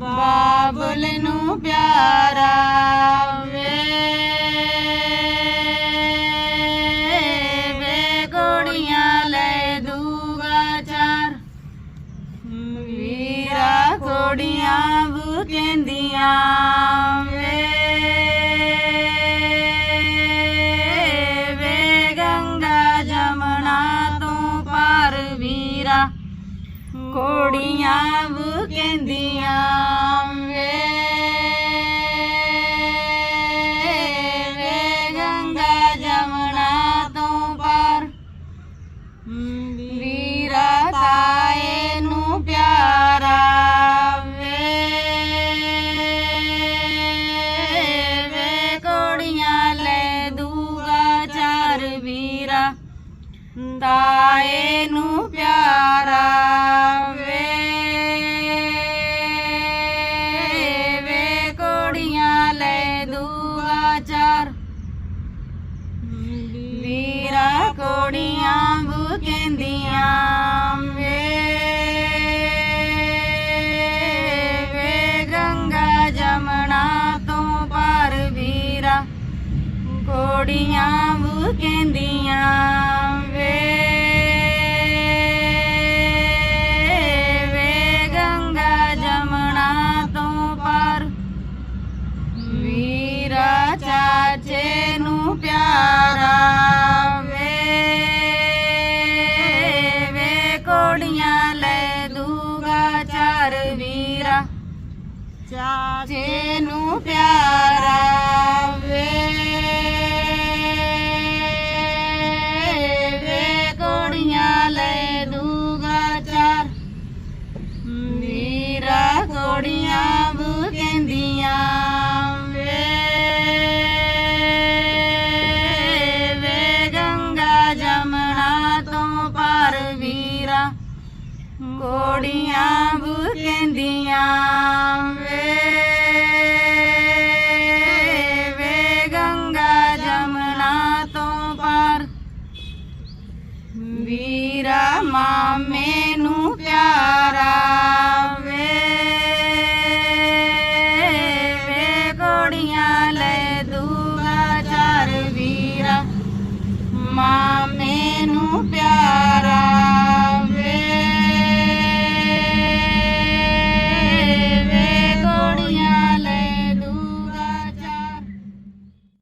ਬਾਬਲ ਨੂੰ ਪਿਆਰਾ ਵੇ ਵੇ ਕੋੜੀਆਂ ਲੈ ਦੂਗਾ ਚਾਰ ਵੀਰਾ ਕੋੜੀਆਂ ਬੁਕੰਦੀਆਂ ਵੇ ਵੇ ਗੰਗਾ ਜਮਨਾ ਤੋਂ ਪਾਰ ਵੀਰਾ ਕੋੜੀਆਂ ਬੁਕੰਦੀਆਂ ਨੂੰ ਪਿਆਰਾ ਵੇ ਵੇ ਕੋੜੀਆਂ ਲੈ ਦੂਆ ਚਾਰ। ਵੀਰਾ ਕੋੜੀਆਂ ਬੁਕੰਦੀਆਂ ਵੇ ਵੇ ਗੰਗਾ ਜਮਨਾ ਤੋਂ ਪਾਰ ਵੀਰਾ। ਕੋੜੀਆਂ ਬੁਕੰਦੀਆਂ ਚਾਚੇ ਨੂੰ ਕੋੜੀਆਂ ਬੁਕੰਦੀਆਂ। ਵੇ ਵੇ ਗੰਗਾ ਜਮਨਾ ਤੋਂ ਪਰ। ਵੀਰਾ ਮਾਂ ਮੈਨੂੰ ਪਿਆਰਾ। ਵੇ ਵੇ ਲੈ ਦੂਗਾ ਚਾਰ ਵੀਰਾ। ਮਾਂ ਮੈਨੂੰ